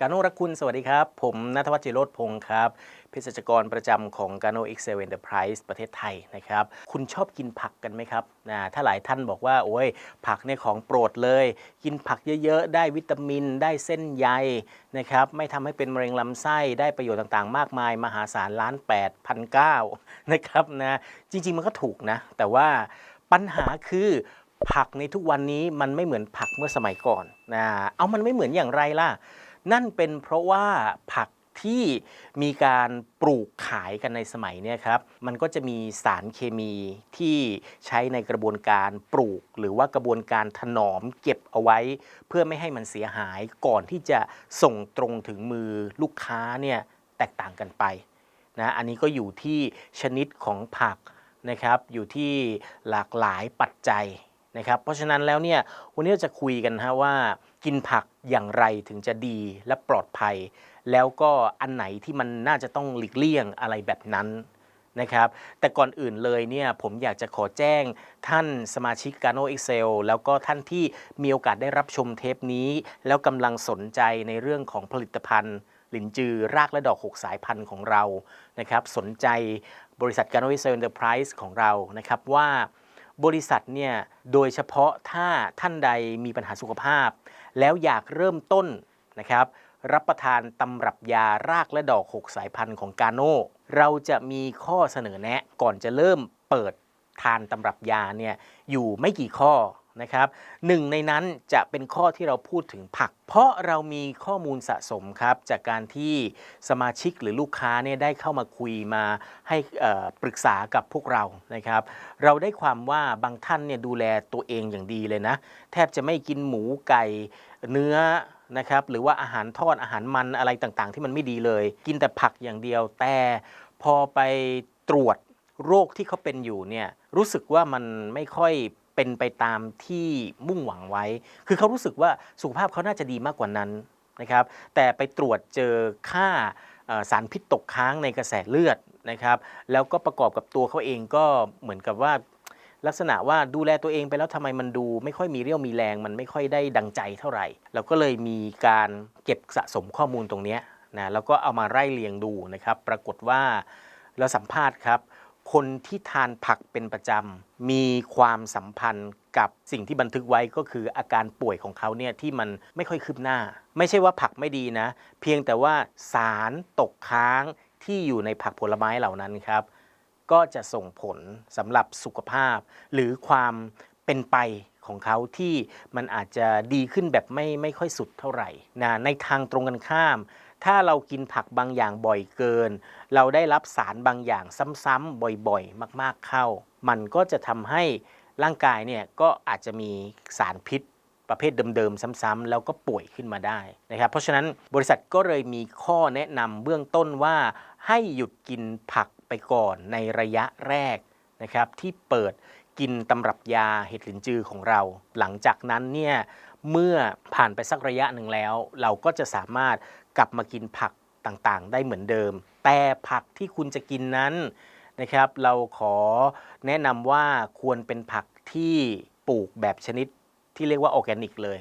กาโนรักคุณสวัสดีครับ ผมนัทวัชจิโรธพงศ์ครับเภสัชกรประจำของกาโน Excel Enterprise ประเทศไทยนะครับ คุณชอบกินผักกันไหมครับนะถ้าหลายท่านบอกว่า โอ้ย ผักเนี่ยของโปรดเลย กินผักเยอะๆ ได้วิตามิน ได้เส้นใยนะครับ ไม่ทำให้เป็นมะเร็งลำไส้ได้ประโยชน์ต่างๆ มากมาย มหาศาลล้าน8 0 0 0นะครับนะจริงๆมันก็ถูกนะ แต่ว่าปัญหาคือผักในทุกวันนี้มันไม่เหมือนผักเมื่อสมัยก่อนนะเอามันไม่เหมือนอย่างไรล่ะ นั่นเป็นเพราะว่าผักที่มีการปลูกขายกันในสมัยเนี้ยครับ มันก็จะมีสารเคมีที่ใช้ในกระบวนการปลูก หรือว่ากระบวนการถนอมเก็บเอาไว้ เพื่อไม่ให้มันเสียหายก่อนที่จะส่งตรงถึงมือลูกค้าเนี่ยแตกต่างกันไปนะอันนี้ก็อยู่ที่ชนิดของผักนะครับ อยู่ที่หลากหลายปัจจัย นะครับเพราะฉะนั้นแล้วเนี่ยวันนี้เราจะคุยกันฮะว่ากินผักอย่างไรถึงจะดีและปลอดภัย แล้วก็อันไหนที่มันน่าจะต้องหลีกเลี่ยงอะไรแบบนั้นนะครับแต่ก่อนอื่นเลยเนี่ยผมอยากจะขอแจ้งท่านสมาชิก Gano Excel แล้วก็ท่านที่มีโอกาสได้รับชมเทปนี้ แล้วกำลังสนใจในเรื่องของผลิตภัณฑ์ หลินจือรากและดอก 6 สายพันธุ์ของเรานะครับสนใจบริษัท Gano Excel Enterprise ของเรานะครับว่า บริษัทเนี่ยโดยเฉพาะถ้าท่านใดมีปัญหาสุขภาพ แล้วอยากเริ่มต้นนะครับรับประทานตำรับยารากและดอก 6 สายพันธุ์ของกาโน่เราจะมีข้อเสนอแนะก่อนจะเริ่มเปิดทานตำรับยาเนี่ยอยู่ไม่กี่ข้อ นะครับหนึ่งในนั้นจะเป็นข้อที่เราพูดถึงผัก เพราะเรามีข้อมูลสะสมครับ จากการที่สมาชิกหรือลูกค้าเนี่ยได้เข้ามาคุยมาให้ปรึกษากับพวกเรานะครับ เราได้ความว่าบางท่านเนี่ยดูแลตัวเองอย่างดีเลยนะ แทบจะไม่กินหมูไก่เนื้อนะครับหรือว่าอาหารทอดอาหารมันอะไรต่างๆ ที่มันไม่ดีเลย กินแต่ผักอย่างเดียวแต่พอไปตรวจโรคที่เขาเป็นอยู่เนี่ยรู้สึกว่ามันไม่ค่อย เป็นไปตามที่มุ่งหวังไว้ คือเขารู้สึกว่าสุขภาพเขาน่าจะดีมากกว่านั้นนะครับ แต่ไปตรวจเจอค่าสารพิษตกค้างในกระแสเลือดนะครับ แล้วก็ประกอบกับตัวเขาเองก็เหมือนกับว่าลักษณะว่าดูแลตัวเองไปแล้วทำไมมันดู ไม่ค่อยมีเรี่ยวมีแรงมันไม่ค่อยได้ดังใจเท่าไหร่ เราก็เลยมีการเก็บสะสมข้อมูลตรงนี้นะแล้วก็เอามาไล่เรียงดูนะครับ ปรากฏว่าเราสัมภาษณ์ครับ คนที่ทานผักเป็นประจำมีความสัมพันธ์กับสิ่งที่บันทึกไว้ก็คืออาการป่วยของเขาเนี่ยที่มันไม่ค่อยคืบหน้า ไม่ใช่ว่าผักไม่ดีนะ เพียงแต่ว่าสารตกค้างที่อยู่ในผักผลไม้เหล่านั้นครับ ก็จะส่งผลสำหรับสุขภาพ หรือความเป็นไปของเขาที่มันอาจจะดีขึ้นแบบไม่ไม่ค่อยสุดเท่าไหร่นะในทางตรงกันข้าม ถ้าเรากินผักบางอย่างบ่อยเกิน เราได้รับสารบางอย่างซ้ำๆบ่อยๆ มาก ๆเข้า มันก็จะทำให้ร่างกายเนี่ยก็อาจจะมีสารพิษประเภทเดิมๆ ซ้ำๆ แล้วก็ป่วยขึ้นมาได้นะครับ เพราะฉะนั้นบริษัทก็เลยมีข้อแนะนำเบื้องต้นว่า ให้หยุดกินผักไปก่อนในระยะแรกนะครับที่เปิด กินตำรับยาเห็ดหลินจือของเรา หลังจากนั้นเนี่ยเมื่อผ่านไปสักระยะหนึ่งแล้ว เราก็จะสามารถกลับมากินผักต่างๆ ได้เหมือนเดิม แต่ผักที่คุณจะกินนั้นนะครับเราขอแนะนำว่าควรเป็นผักที่ปลูกแบบชนิดที่เรียกว่าออร์แกนิกเลย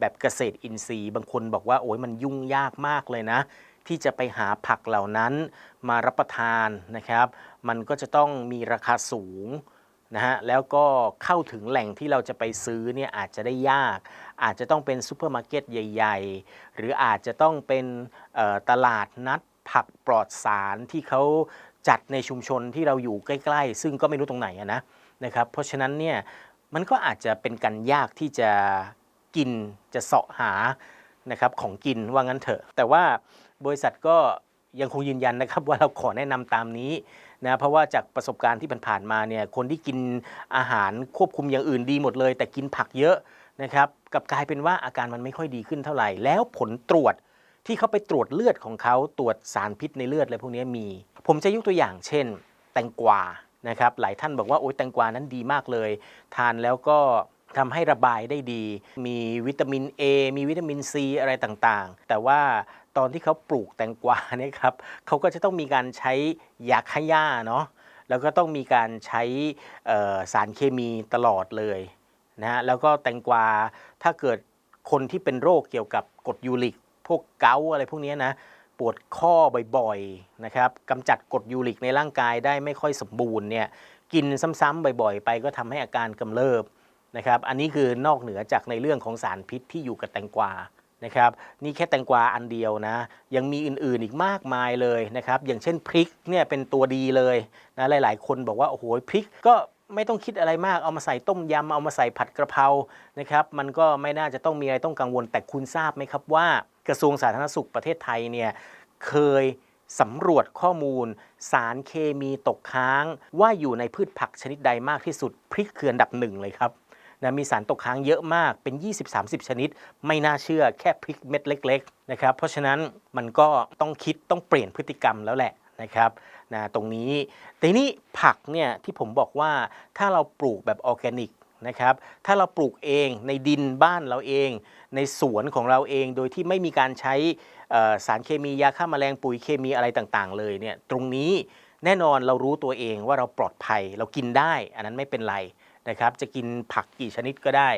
แบบเกษตรอินทรีย์ บางคนบอกว่าโอ้ยมันยุ่งยากมากเลยนะ ที่จะไปหาผักเหล่านั้นมารับประทานนะครับ มันก็จะต้องมีราคาสูง นะฮะแล้วก็เข้าถึงแหล่งที่เราจะไปซื้อเนี่ยอาจจะได้ยาก อาจจะต้องเป็นซูเปอร์มาร์เก็ตใหญ่ ๆ หรืออาจจะต้องเป็นตลาดนัดผักปลอดสารที่เขาจัดในชุมชนที่เราอยู่ใกล้ ๆ ซึ่งก็ไม่รู้ตรงไหนะนะนะครับเพราะฉะนั้นเนี่ยมันก็อาจจะเป็นกันยากที่จะกินจะเสาะหานะครับของกินว่างั้นเถอะ แต่ว่าบริษัทก็ยังคงยืนยันนะครับว่าเราขอแนะนำตามนี้ นะเพราะว่าจากประสบการณ์ที่ผ่านมาเนี่ยคนที่กินอาหารควบคุมอย่างอื่นดีหมดเลย แต่กินผักเยอะนะครับกับกลายเป็นว่าอาการมันไม่ค่อยดีขึ้นเท่าไหร่ แล้วผลตรวจที่เขาไปตรวจเลือดของเขาตรวจสารพิษในเลือดอะไรพวกนี้มี ผมจะยกตัวอย่างเช่น แตงกวานะครับหลายท่านบอกว่าโอ๊ยแตงกวานั้นดีมากเลย ทานแล้วก็ทำให้ระบายได้ดี มีวิตามิน A มีวิตามิน C อะไรต่างๆ แต่ว่า ตอนที่เขาปลูกแตงกวาเนี่ยครับเขาก็จะต้องมีการใช้ยาฆ่าหญ้าเนาะแล้วก็ต้องมีการใช้สารเคมีตลอดเลยนะฮะแล้วก็แตงกวาถ้าเกิดคนที่เป็นโรคเกี่ยวกับกรดยูริก พวกเกาอะไรพวกนี้นะปวดข้อบ่อยๆนะครับกำจัดกรดยูริกในร่างกายได้ไม่ค่อยสมบูรณ์เนี่ยกินซ้ำๆบ่อยๆ ไปก็ทำให้อาการกำเริบนะครับอันนี้คือนอกเหนือจากในเรื่องของสารพิษที่อยู่กับแตงกวา นะครับนี่แค่แตงกวาอันเดียวนะ ยังมีอื่นๆอีกมากมายเลยนะครับ อย่างเช่นพริกเนี่ยเป็นตัวดีเลยนะหลายๆ คนบอกว่าโอ้โหพริกก็ไม่ต้องคิดอะไรมาก เอามาใส่ต้มยำ เอามาใส่ผัดกระเพรานะครับ มันก็ไม่น่าจะต้องมีอะไรต้องกังวล แต่คุณทราบไหมครับว่ากระทรวงสาธารณสุขประเทศไทยเนี่ยเคยสำรวจข้อมูล สารเคมีตกค้าง ว่าอยู่ในพืชผักชนิดใดมากที่สุด พริกคืออันดับหนึ่งเลยครับ นะมีสารตกค้างเยอะมากเป็น 20-30 ชนิด ไม่น่าเชื่อแค่พริกเม็ดเล็กๆนะครับเพราะฉะนั้นมันก็ต้องคิดต้องเปลี่ยนพฤติกรรมแล้วแหละนะครับนะตรงนี้แต่นี้ผักเนี่ยที่ผมบอกว่าถ้าเราปลูกแบบออร์แกนิกนะครับถ้าเราปลูกเองในดินบ้านเราเอง ในสวนของเราเองโดยที่ไม่มีการใช้สารเคมียาฆ่าแมลงปุ๋ยเคมีอะไรต่างๆ เลยเนี่ยตรงนี้แน่นอนเรารู้ตัวเองว่าเราปลอดภัยเรากินได้ อันนั้นไม่เป็นไร นะครับจะกินผักกี่ชนิดก็ได้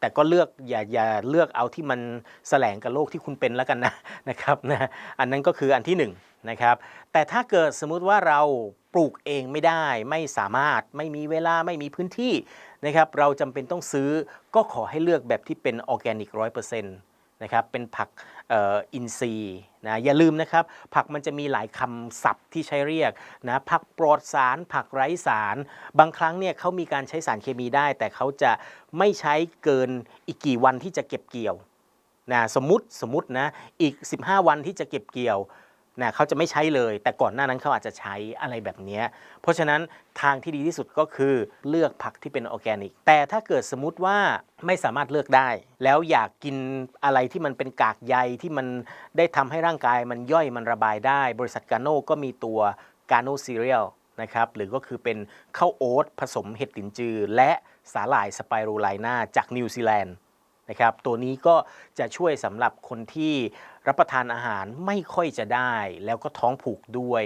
แต่ก็เลือกอย่าอย่าเลือกเอาที่มันแสลงกับโรคที่คุณเป็นแล้วกันนะนะครับนะอันนั้นก็คืออันที่หนึ่งนะครับแต่ถ้าเกิดสมมุติว่าเราปลูกเองไม่ได้ไม่สามารถไม่มีเวลาไม่มีพื้นที่นะครับเราจำเป็นต้องซื้อก็ขอให้เลือกแบบที่เป็นออร์แกนิกร้อยเปอร์เซ็นต์นะครับเป็นผัก อินทรีย์นะอย่าลืมนะครับผักมันจะมีหลายคำศัพท์ที่ใช้เรียกนะผักปลอดสาร ผักไร้สาร บางครั้งเนี่ยเขามีการใช้สารเคมีได้ แต่เขาจะไม่ใช้เกินอีกกี่วันที่จะเก็บเกี่ยวนะสมมติสมมตินะอีก 15 วันที่จะเก็บเกี่ยว นะเขาจะไม่ใช้เลย แต่ก่อนหน้านั้นเขาอาจจะใช้อะไรแบบนี้ เพราะฉะนั้นทางที่ดีที่สุดก็คือเลือกผักที่เป็นออร์แกนิก แต่ถ้าเกิดสมมติว่าไม่สามารถเลือกได้ แล้วอยากกินอะไรที่มันเป็นกากใยที่มันได้ทำให้ร่างกายมันย่อยมันระบายได้ บริษัทกาโน่ก็มีตัวกาโน่ซีเรียลนะครับหรือก็คือเป็นข้าวโอ๊ตผสมเห็ดหลินจือ และสาหร่ายสไปรูไลนาจากนิวซีแลนด์นะครับตัวนี้ก็จะช่วยสำหรับคนที่ รับประทานอาหารไม่ค่อยจะได้ แล้วก็ท้องผูกด้วย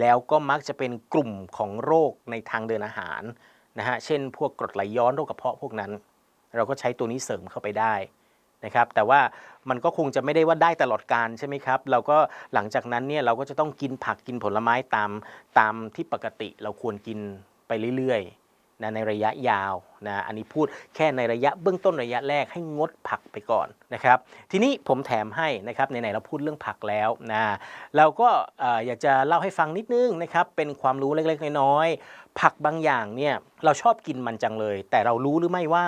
แล้วก็มักจะเป็นกลุ่มของโรคในทางเดินอาหารนะฮะเช่น พวกกรดไหลย้อนโรคกระเพาะพวกนั้น เราก็ใช้ตัวนี้เสริมเข้าไปได้นะครับแต่ว่ามันก็คงจะไม่ได้ว่าได้ตลอดการใช่ไหมครับ เราก็หลังจากนั้นเนี่ยเราก็จะต้องกินผักกินผลไม้ตามตามที่ปกติเราควรกินไปเรื่อยๆ นะในระยะยาวนะอันนี้พูดแค่ในระยะเบื้องต้นระยะแรกให้งดผักไปก่อนนะครับ ทีนี้ผมแถมให้นะครับไหนๆเราพูดเรื่องผักแล้วนะเราก็เอ่ออยากจะเล่าให้ฟังนิดนึงนะครับเป็นความรู้เล็กๆ น้อยๆผักบางอย่างเนี่ยเราชอบกินมันจังเลย แต่เรารู้หรือไม่ว่า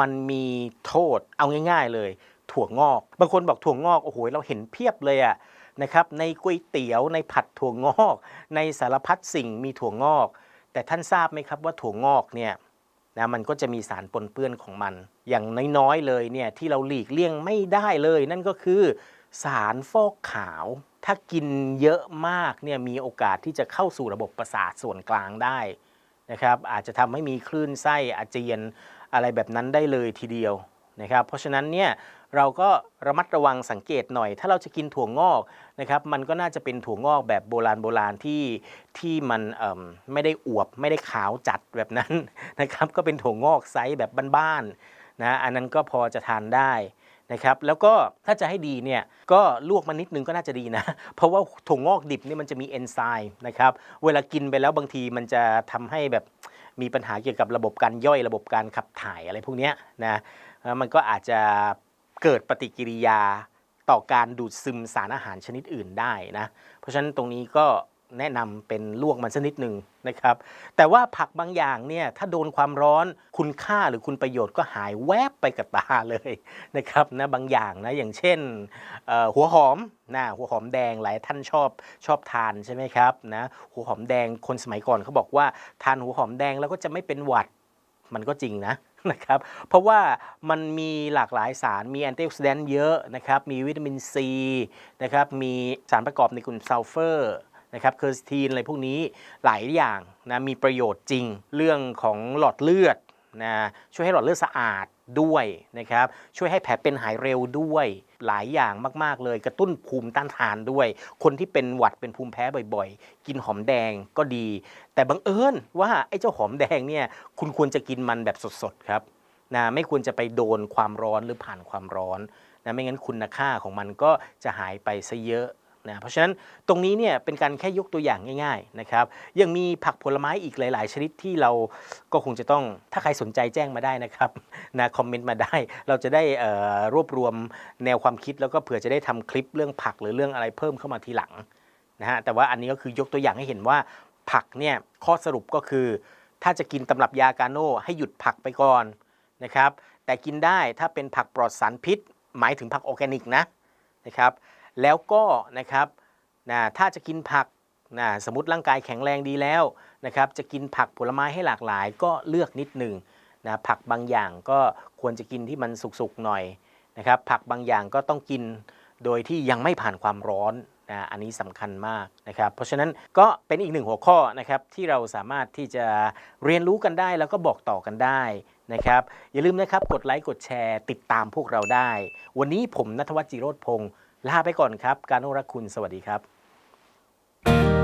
มันมีโทษเอาง่าย ๆ เลย ถั่วงอก บางคนบอกถั่วงอกโอ้โหเราเห็นเพียบเลยอะนะครับในก๋วยเตี๋ยวในผัดถั่วงอก ในสารพัดสิ่งมีถั่วงอก แต่ท่านทราบไหมครับว่าถั่วงอกเนี่ยนะมันก็จะมีสารปนเปื้อนของมัน อย่างน้อยๆเลยเนี่ยที่เราหลีกเลี่ยงไม่ได้เลย นั่นก็คือสารฟอกขาว ถ้ากินเยอะมากเนี่ยมีโอกาสที่จะเข้าสู่ระบบประสาทส่วนกลางได้นะครับอาจจะทำให้มีคลื่นไส้อาเจียนอะไรแบบนั้นได้เลยทีเดียว นะครับเพราะฉะนั้นเนี่ยเราก็ระมัดระวังสังเกตหน่อย ถ้าเราจะกินถั่วงอกนะครับมันก็น่าจะเป็นถั่วงอกแบบโบราณโบราณที่ที่มันไม่ได้อวบไม่ได้ขาวจัดแบบนั้นนะครับก็เป็นถั่วงอกไซส์แบบบ้านๆนะอันนั้นก็พอจะทานได้นะครับแล้วก็ถ้าจะให้ดีเนี่ยก็ลวกมันนิดนึงก็น่าจะดีนะ เพราะว่าถั่วงอกดิบนี่มันจะมีเอนไซม์นะครับเวลากินไปแล้วบางทีมันจะทำให้แบบมีปัญหาเกี่ยวกับระบบการย่อยระบบการขับถ่ายอะไรพวกเนี้ยนะ มันก็อาจจะเกิดปฏิกิริยาต่อการดูดซึมสารอาหารชนิดอื่นได้นะเพราะฉะนั้นตรงนี้ก็แนะนำเป็นลวกมันสักนิดหนึ่งนะครับ แต่ว่าผักบางอย่างเนี่ยถ้าโดนความร้อนคุณค่าหรือคุณประโยชน์ก็หายแวบไปกับตาเลยนะครับนะบางอย่างนะอย่างเช่นหัวหอมนะหัวหอมแดงหลายท่านชอบชอบทานใช่ไหมครับนะหัวหอมแดงคนสมัยก่อนเขาบอกว่าทานหัวหอมแดงแล้วก็จะไม่เป็นหวัดมันก็จริงนะ นะครับ เพราะว่ามันมีหลากหลายสาร มีแอนตี้ออกซิแดนต์เยอะนะครับ มีวิตามินซีนะครับ มีสารประกอบในกลุ่มซัลเฟอร์นะครับเคอร์สตีนอะไรพวกนี้หลายอย่างนะมีประโยชน์จริงเรื่องของหลอดเลือดนะช่วยให้หลอดเลือดสะอาดด้วยนะครับ ช่วยให้แผลเป็นหายเร็วด้วย หลายอย่างมาก ๆ เลย กระตุ้นภูมิต้านทานด้วย คนที่เป็นหวัดเป็นภูมิแพ้บ่อย ๆ กินหอมแดงก็ดี แต่บังเอิญว่าไอ้เจ้าหอมแดงเนี่ยคุณควรจะกินมันแบบสด ๆ ครับนะไม่ควรจะไปโดนความร้อนหรือผ่านความร้อนนะไม่งั้นคุณค่าของมันก็จะหายไปซะเยอะ นะเพราะฉะนั้นตรงนี้เนี่ยเป็นการแค่ยกตัวอย่างง่ายๆนะครับยังมีผักผลไม้อีกหลาย ๆ ชนิดที่เราก็คงจะต้องถ้าใครสนใจแจ้งมาได้นะครับนะคอมเมนต์มาได้ เราจะได้รวบรวมแนวความคิดแล้วก็เผื่อจะได้ทำคลิปเรื่องผักหรือเรื่องอะไรเพิ่มเข้ามาทีหลังนะฮะแต่ว่าอันนี้ก็คือยกตัวอย่างให้เห็นว่าผักเนี่ยข้อสรุปก็คือ ถ้าจะกินตำรับยากาโน่ให้หยุดผักไปก่อนนะครับแต่กินได้ถ้าเป็นผักปลอดสารพิษ หมายถึงผักออร์แกนิกนะนะครับ แล้วก็นะครับนะถ้าจะกินผักนะสมมติร่างกายแข็งแรงดีแล้วนะครับจะกินผักผลไม้ให้หลากหลาย ก็เลือกนิดหนึ่งนะผักบางอย่างก็ควรจะกินที่มันสุกๆหน่อยนะครับผักบางอย่างก็ต้องกินโดยที่ยังไม่ผ่านความร้อนนะอันนี้สำคัญมากนะครับ เพราะฉะนั้นก็เป็นอีกหนึ่งหัวข้อนะครับที่เราสามารถที่จะเรียนรู้กันได้แล้วก็บอกต่อกันได้นะครับอย่าลืมนะครับกดไลค์กดแชร์ ติดตามพวกเราได้ วันนี้ผมนัทวัฒน์จิโรธพงศ์ ลาไปก่อนครับ การอนุรักคุณสวัสดีครับ